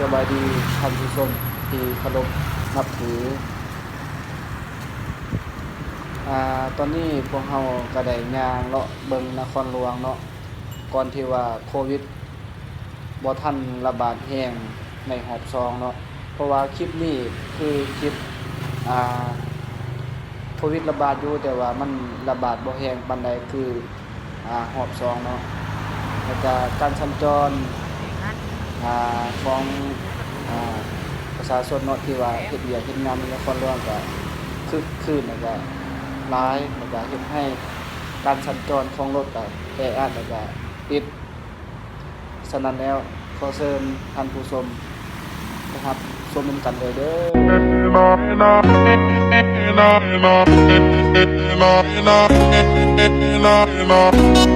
สบายดีท่านผู้ชมที่เคารพนับถืออ่าตอนนี้พวกเฮาก็ได้ย่างเลาะเบิงนครหลวงเนาะก่อนที่ว่าโควิดบ่ทันระบาดแห้งในหอบซองเนาะเพราะว่าคลิปนี้คือคลิปอ่าโควิดระบาดอยู่แต่ว่ามันระบาดบ่แห้งปานใดคืออ่าหอบซองเนาะแล้วก็การสัญจร ของประชาชนเนาะที่ว่าเฮ็ดเวียกเฮ็ดงานในนครหลวงก็คึกคืนแล้วก็หลายแล้วก็เฮ็ดให้การสัญจรของรถก็แออัดแล้วก็ติดฉะนั้นแล้วขอเชิญท่านผู้ชมนะครับชมกันเลยเด้อ